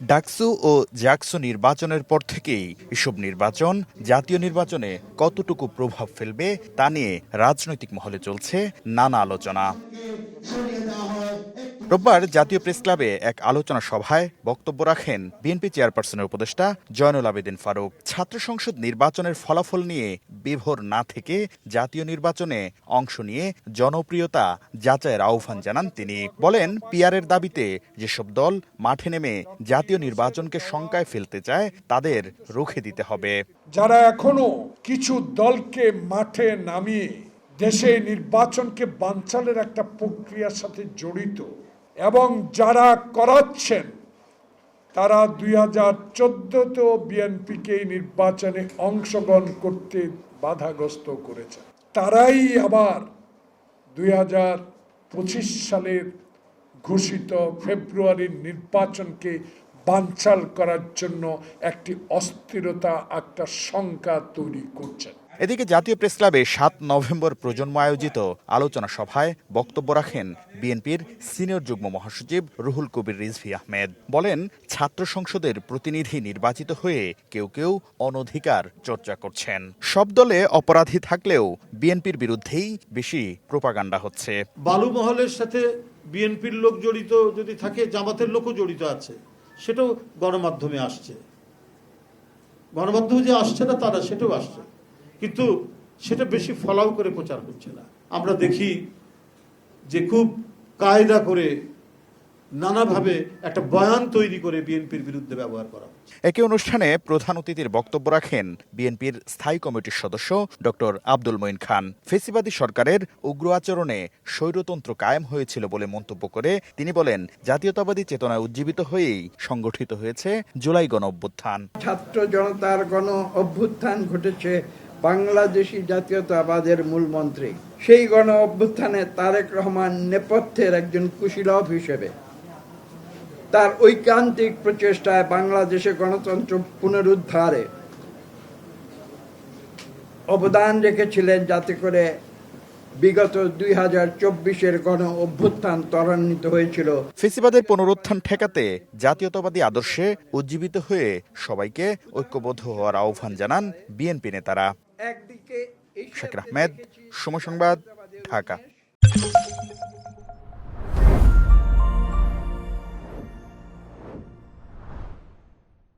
ডাকসু ও জাকসু নির্বাচনের পর থেকেই এসব নির্বাচন, জাতীয় নির্বাচনে কতটুকু প্রভাব ফেলবে তা নিয়ে রাজনৈতিক মহলে চলছে নানা আলোচনা। রোববার জাতীয় প্রেস ক্লাবে এক আলোচনা সভায় বক্তব্য রাখেন বিএনপি চেয়ারপারসনের উপদেষ্টা জয়নুল আবেদিন ফারুক। ছাত্র সংসদ নির্বাচনের ফলাফল নিয়ে বিভোর না থেকে জাতীয় নির্বাচনে অংশ নিয়ে জনপ্রিয়তা যাচাইয়ের আহ্বান জানান তিনি। বলেন পিয়ারের দাবিতে যেসব দল মাঠে নেমে জাতীয় নির্বাচনকে শঙ্কায় ফেলতে চায়, তাদের রুখে দিতে হবে। যারা এখনও কিছু দলকে মাঠে নামিয়ে দেশে নির্বাচনকে বানচালের একটা প্রক্রিয়ার সাথে জড়িত এবং যারা করাচ্ছেন, তারা দুই হাজার চোদ্দতেও বিএনপিকে নির্বাচনে অংশগ্রহণ করতে বাধাগ্রস্ত করেছে তারাই আবার দুই হাজার পঁচিশ সালের ঘোষিত ফেব্রুয়ারির নির্বাচনকে বানচাল করার জন্য একটি অস্থিরতা, একটা শঙ্কা তৈরি করছেন। এদিকে জাতীয় প্রেস ক্লাবে সাত নভেম্বর প্রজন্ম আয়োজিত আলোচনা সভায় বক্তব্য রাখেন বিএনপির সিনিয়র যুগ্ম মহাসচিব রুহুল কবির রিজভি আহমেদ। বলেন, ছাত্র সংসদের প্রতিনিধি নির্বাচিত হয়ে কেউ কেউ অনধিকার চর্চা করছেন। সব দলে অপরাধী থাকলেও বিএনপির বিরুদ্ধেই বেশি প্রোপাগান্ডা হচ্ছে। বালু মহলের সাথে বিএনপির লোক জড়িত যদি থাকে, জামাতের লোকও জড়িত আছে, সেটাও গণমাধ্যমে আসছে। গণমাধ্যমে যে আসছে না, তারা সেটাও আসছে। কিন্তু সেটা বেশি ফলাও করে প্রচার হচ্ছে না। আমরা দেখি যে খুব কায়দা করে নানাভাবে একটা বয়ান তৈরি করে বিএনপির বিরুদ্ধে ব্যবহার করা একই অনুষ্ঠানে প্রধান অতিথির বক্তব্য রাখেন বিএনপির স্থায়ী কমিটির সদস্য ডক্টর আব্দুল মঈন খান। ফেসিবাদী সরকারের উগ্র আচরণে স্বৈরতন্ত্র কায়েম হয়েছিল বলে মন্তব্য করে তিনি বলেন জাতীয়তাবাদী চেতনায় উজ্জীবিত হয়েই সংগঠিত হয়েছে জুলাই গণ অভ্যুত্থান ছাত্র জনতার গণ অভ্যুত্থান ঘটেছে বাংলাদেশি জাতীয়তাবাদের মূলমন্ত্রী সেই গণ অভ্যুত্থানে তারেক রহমান নেপথ্যের একজন কুশীলভ হিসেবে। তার ঐকান্তিক প্রচেষ্টায় বাংলাদেশে গণতন্ত্র পুনরুদ্ধারে অবদান রেখেছিলেন যাতে করে বিগত দুই হাজার চব্বিশের গণ অভ্যুত্থান ত্বরান্বিত হয়েছিল। ফেসিবাদের পুনরুত্থান ঠেকাতে জাতীয়তাবাদী আদর্শে উজ্জীবিত হয়ে সবাইকে ঐক্যবদ্ধ হওয়ার আহ্বান জানান বিএনপি নেতারা। শাকির আহমেদ সময় সংবাদ ঢাকা।